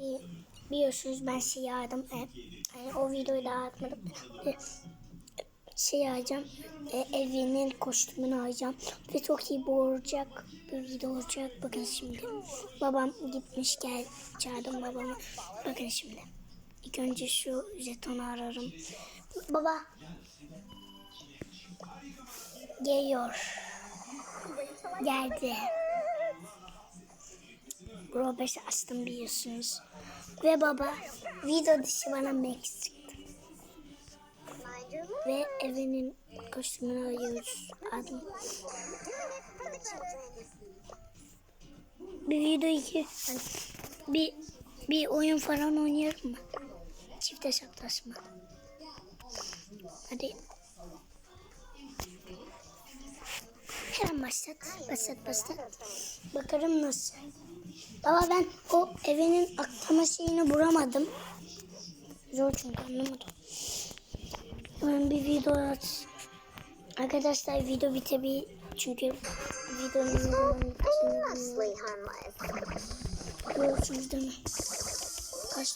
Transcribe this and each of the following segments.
Bi- Biliyorsunuz ben şey yardım. E, yani o videoyu daha atmadım. E, şey alacağım. E, evinin kostümünü alacağım. Ve çok iyi bu. Bir video olacak. Bakın şimdi. Babam gitmiş gel. Çağırdım babamı. Bakın şimdi. İlk önce şu jetonu ararım. Baba. Geliyor. Geldi. Robert açtım biliyorsunuz. Ve baba video dışı bana Max çıktı. Ve evinin kostümünü alıyoruz. Adım. Bir video iki hani bir bir oyun falan oynayalım mı? Çift hesaplaşma. Hadi. Hemen başlat. Başlat başlat. Bakarım nasıl. Ama ben o evinin aklama şeyini bulamadım. Zor çünkü anlamadım. Ben bir video aç. Arkadaşlar video bitebilir. Çünkü videonun. Görüyorsunuz değil mi? Kaç...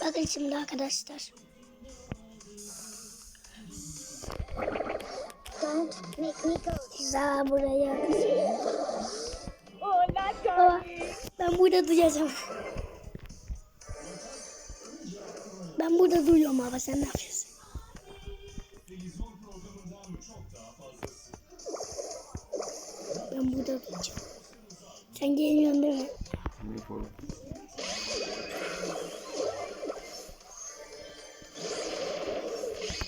Bakın şimdi arkadaşlar. Don't make me go. Za buraya. Baba, ben burada duyacağım. Ben burada duyuyorum ama sen ne yapıyorsun? Ben burada duyacağım. Sen geliyorsun değil mi?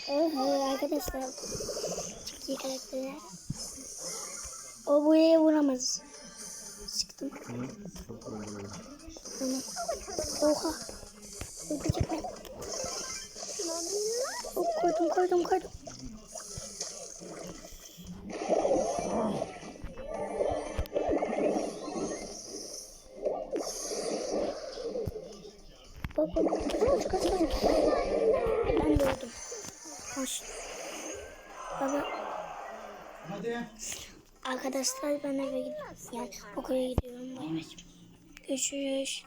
Oho arkadaşlar. İyi karakterler. O buraya vuramaz. Sıktım. Oha. Öldürecek beni. Oh, koydum koydum koydum. Bak bak. Kaç kaç kaç. Ben de öldüm. Hoş. Baba. Hadi. Arkadaşlar ben eve gidiyorum. Yani okula gidiyorum. Bay bay. Görüşürüz.